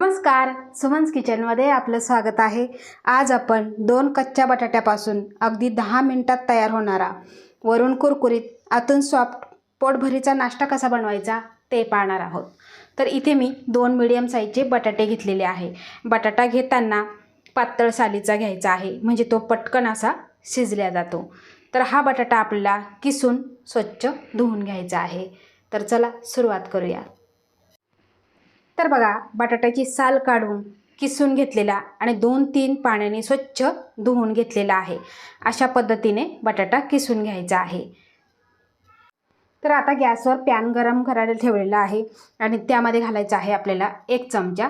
नमस्कार सुमन्स किचनमध्ये आपलं स्वागत आहे. आज आपण दोन कच्च्या बटाट्यापासून अगदी दहा मिनटात तयार होणारा वरून कुरकुरीत आतून सॉफ्ट पोटभरीचा नाश्ता कसा बनवायचा ते पाहणार आहोत. तर इथे मी दोन मिडियम साईजचे बटाटे घेतलेले आहे. बटाटा घेताना पातळ सालीचा घ्यायचा आहे म्हणजे तो पटकन असा शिजल्या जातो. तर हा बटाटा आपल्याला किसून स्वच्छ धुवून घ्यायचा आहे. तर चला सुरुवात करूया. तर बघा बटाट्याची साल काढून किसून घेतलेला आणि दोन तीन पाण्याने स्वच्छ धुवून घेतलेला आहे. अशा पद्धतीने बटाटा किसून घ्यायचा आहे. तर आता गॅसवर पॅन गरम करायला ठेवलेला आहे आणि त्यामध्ये घालायचं आहे आपल्याला एक चमचा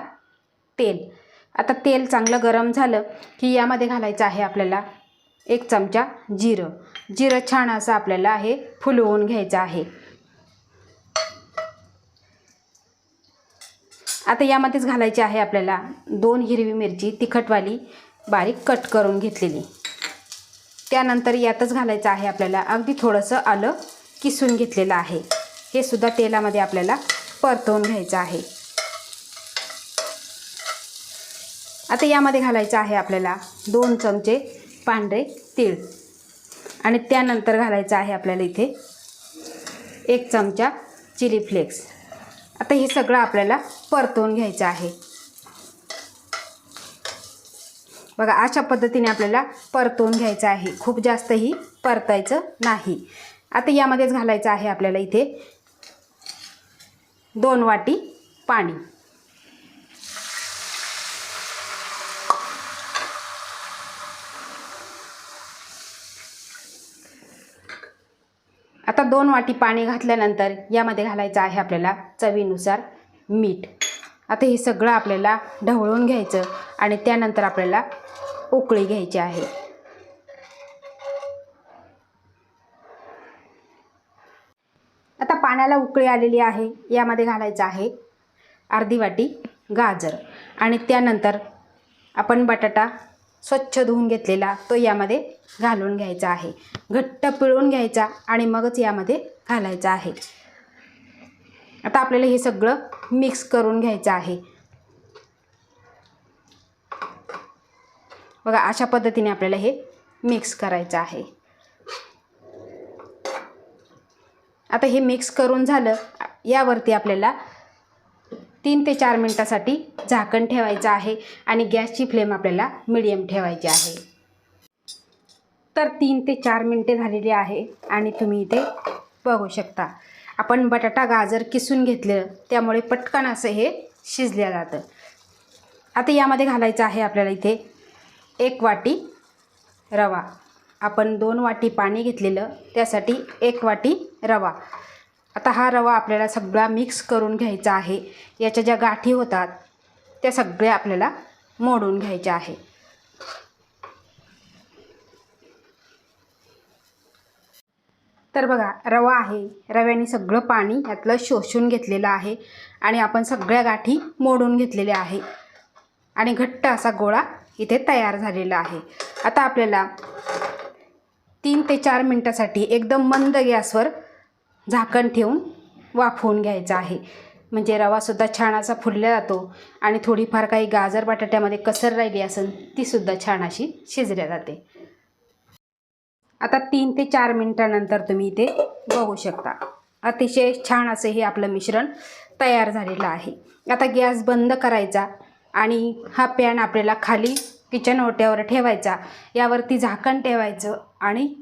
तेल. आता तेल चांगलं गरम झालं की यामध्ये घालायचं आहे आपल्याला एक चमचा जिरं. जिरं छान असं आपल्याला हे फुलवून घ्यायचं आहे. आता यामध्येच घालायची आहे आपल्याला दोन हिरवी मिरची तिखटवाली बारीक कट करून घेतलेली. त्यानंतर यातच घालायचं आहे आपल्याला अगदी थोडंसं आलं किसून घेतलेलं आहे. हे सुद्धा तेलामध्ये आपल्याला परतवून घ्यायचं आहे. आता यामध्ये घालायचं आहे आपल्याला दोन चमचे पांढरे तीळ. आणि त्यानंतर घालायचं आहे आपल्याला इथे एक चमचा चिली फ्लेक्स. आता हे सगळं आपल्याला परतवून घ्यायचं आहे. बघा अशा पद्धतीने आपल्याला परतवून घ्यायचं आहे. खूप जास्तही परतायचं नाही. आता यामध्येच घालायचं आहे आपल्याला इथे दोन वाटी पाणी. आता दोन वाटी पाणी घातल्यानंतर यामध्ये घालायचं आहे आपल्याला चवीनुसार मीठ. आता हे सगळं आपल्याला ढवळून घ्यायचं आणि त्यानंतर आपल्याला उकळी घ्यायची आहे. आता पाण्याला उकळी आलेली आहे. यामध्ये घालायचं आहे अर्धी वाटी गाजर आणि त्यानंतर आपण बटाटा स्वच्छ धुवून घेतलेला तो यामध्ये घालून घ्यायचा आहे. घट्ट पिळून घ्यायचा आणि मगच यामध्ये घालायचा आहे. आता आपल्याला हे सगळं मिक्स करून घ्यायचं आहे. बघा अशा पद्धतीने आपल्याला हे मिक्स करायचं आहे. आता हे मिक्स करून झालं यावरती आपल्याला तीन ते चार मिनटासाठी झाकण ठेवायचं आहे आणि गॅसची फ्लेम आपल्याला मिडियम ठेवायची आहे. तर तीन ते चार मिनटे झालेली आहे आणि तुम्ही इथे बघू शकता. आपण बटाटा गाजर किसून घेतलं त्यामुळे पटकन असं हे शिजल्या जातं. आता यामध्ये घालायचं आहे आपल्याला इथे एक वाटी रवा. आपण दोन वाटी पाणी घेतलेलं त्यासाठी एक वाटी रवा. आता हा रवा आपल्याला सगळा मिक्स करून घ्यायचा आहे. याच्या ज्या गाठी होतात त्या सगळ्या आपल्याला मोडून घ्यायच्या आहे. तर बघा रवा आहे. रव्याने सगळं पाणी यातलं शोषून घेतलेलं आहे आणि आपण सगळ्या गाठी मोडून घेतलेल्या आहे. आणि घट्ट असा गोळा इथे तयार झालेला आहे. आता आपल्याला तीन ते चार मिनटासाठी एकदम मंद गॅसवर झाकण ठेवून वाफवून घ्यायचं आहे. म्हणजे रवासुद्धा छान असा फुलला जातो आणि थोडीफार काही गाजर बटाट्यामध्ये कसर राहिली असेल तीसुद्धा छान अशी शिजल्या जाते. आता तीन ते चार मिनटानंतर तुम्ही इथे बघू शकता. अतिशय छान असं हे आपलं मिश्रण तयार झालेलं आहे. आता गॅस बंद करायचा आणि हा पॅन आपल्याला खाली किचन ओट्यावर ठेवायचा. यावरती झाकण ठेवायचं आणि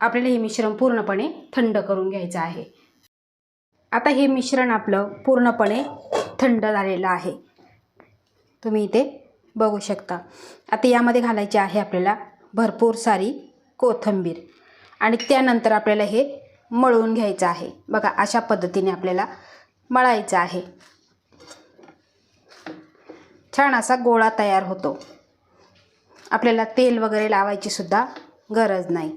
आपल्याला हे मिश्रण पूर्णपणे थंड करून घ्यायचं आहे. आता हे मिश्रण आपलं पूर्णपणे थंड झालेलं आहे. तुम्ही इथे बघू शकता. आता यामध्ये घालायचे आहे आपल्याला भरपूर सारी कोथिंबीर. आणि त्यानंतर आपल्याला हे मळून घ्यायचं आहे. बघा अशा पद्धतीने आपल्याला मळायचं आहे. छान असा गोळा तयार होतो. आपल्याला तेल वगैरे लावायची सुद्धा गरज नाही.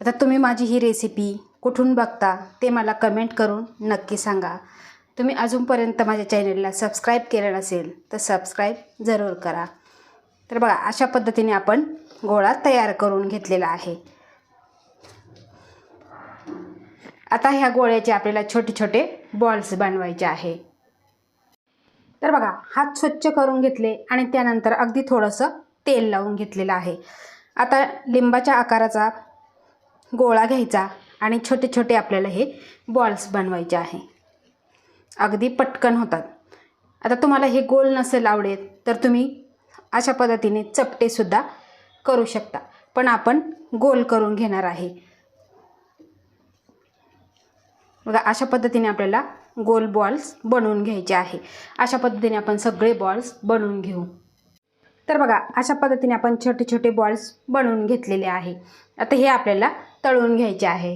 आता तुम्ही माझी ही रेसिपी कुठून बघता ते मला कमेंट करून नक्की सांगा. तुम्ही अजूनपर्यंत माझ्या चॅनलला सबस्क्राईब केलं नसेल तर सबस्क्राईब जरूर करा. तर बघा अशा पद्धतीने आपण गोळा तयार करून घेतलेला आहे. आता ह्या गोळ्याचे आपल्याला छोटे छोटे बॉल्स बनवायचे आहे. तर बघा हात स्वच्छ करून घेतले आणि त्यानंतर अगदी थोडंसं तेल लावून घेतलेलं आहे. आता लिंबाच्या आकाराचा गोळा घ्यायचा आणि छोटे छोटे आपल्याला हे बॉल्स बनवायचे आहे. अगदी पटकन होतात. आता तुम्हाला हे गोल नसेल आवडेल तर तुम्ही अशा पद्धतीने चपटेसुद्धा करू शकता. पण आपण गोल करून घेणार आहे. बघा अशा पद्धतीने आपल्याला गोल बॉल्स बनवून घ्यायचे आहे. अशा पद्धतीने आपण सगळे बॉल्स बनवून घेऊ. तर बघा अशा पद्धतीने आपण छोटे छोटे बॉल्स बनवून घेतलेले आहे. आता हे आपल्याला तळून घ्यायचे आहे.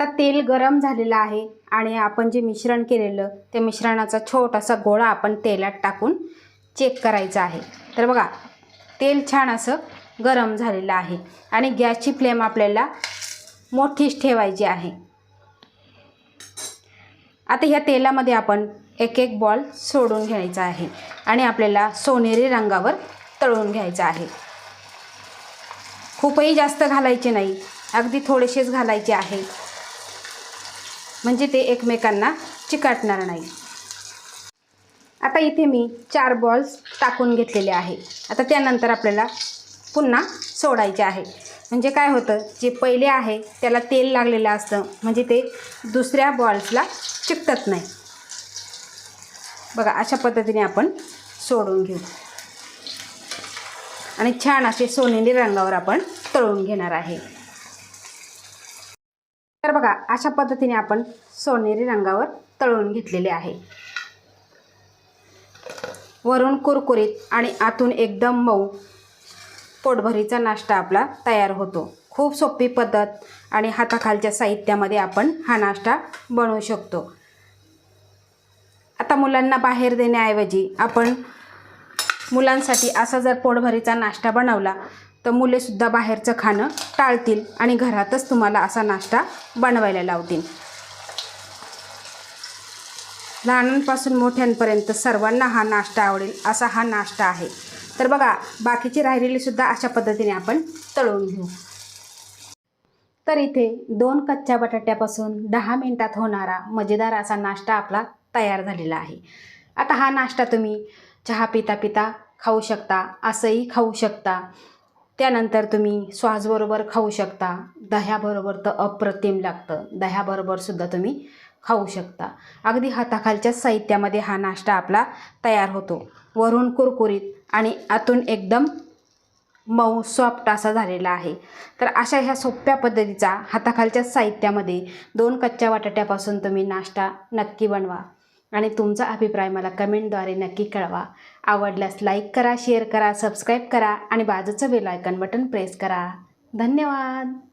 आता तेल गरम झालेलं आहे आणि आपण जे मिश्रण केलेलं त्या मिश्रणाचा छोटासा गोळा आपण तेलात टाकून चेक करायचा आहे. तर बघा तेल छान असं गरम झालेलं आहे. आणि गॅसची फ्लेम आपल्याला मोठीच ठेवायची आहे. आता ह्या तेलामध्ये आपण एक एक बॉल सोडून घ्यायचा आहे. आणि आपल्याला सोनेरी रंगावर तळून घ्यायचं आहे. खूपही जास्त घालायचे नाही. अगदी थोडेसेच घालायचे आहे. म्हणजे ते एकमेकांना चिकाटणार नाही. आता इथे मी चार बॉल्स टाकून घेतलेले आहे. आता त्यानंतर आपल्याला पुन्हा सोडायचे आहे. म्हणजे काय होतं? जे पहिले आहे त्याला तेल लागलेलं असतं. म्हणजे ते दुसऱ्या बॉल्सला चिकटत नाही. बघा अशा पद्धतीने आपण सोडून घेऊ. आणि छान असे सोनेरी रंगावर आपण तळून घेणार आहे. तर बघा अशा पद्धतीने आपण सोनेरी रंगावर तळून घेतलेले आहे. वरून कुरकुरीत आणि आतून एकदम मऊ पोटभरीचा नाश्ता आपला तयार होतो. खूप सोपी पद्धत आणि हाताखालच्या साहित्यामध्ये आपण हा नाश्ता बनवू शकतो. आता मुलांना बाहेर देण्याऐवजी आपण मुलांसाठी असा जर पोटभरीचा नाश्ता बनवला तर मुलेसुद्धा बाहेरचं खाणं टाळतील आणि घरातच तुम्हाला असा नाश्ता बनवायला लावतील. लहानांपासून मोठ्यांपर्यंत सर्वांना हा नाश्ता आवडेल असा हा नाश्ता आहे. तर बघा बाकीची राहिलेलीसुद्धा अशा पद्धतीने आपण तळून घेऊ. तर इथे दोन कच्च्या बटाट्यापासून दहा मिनटात होणारा मजेदार असा नाश्ता आपला तयार झालेला आहे. आता हा नाश्ता तुम्ही चहा पिता पिता खाऊ शकता असंही खाऊ शकता. त्यानंतर तुम्ही स्वासबरोबर खाऊ शकता. दह्याबरोबर तर अप्रतिम लागतं. दह्याबरोबरसुद्धा तुम्ही खाऊ शकता. अगदी हाताखालच्या साहित्यामध्ये हा नाश्ता आपला तयार होतो. वरून कुरकुरीत आणि आतून एकदम मऊ सॉफ्ट असा झालेला आहे. तर अशा ह्या सोप्या पद्धतीचा हाताखालच्या साहित्यामध्ये दोन कच्च्या बटाट्यापासून तुम्ही नाश्ता नक्की बनवा. आणि तुमचा अभिप्राय मला कमेंटद्वारे नक्की कळवा. आवडल्यास लाईक करा शेअर करा सबस्क्राईब करा आणि बाजूचं बेल आयकन बटन प्रेस करा. धन्यवाद!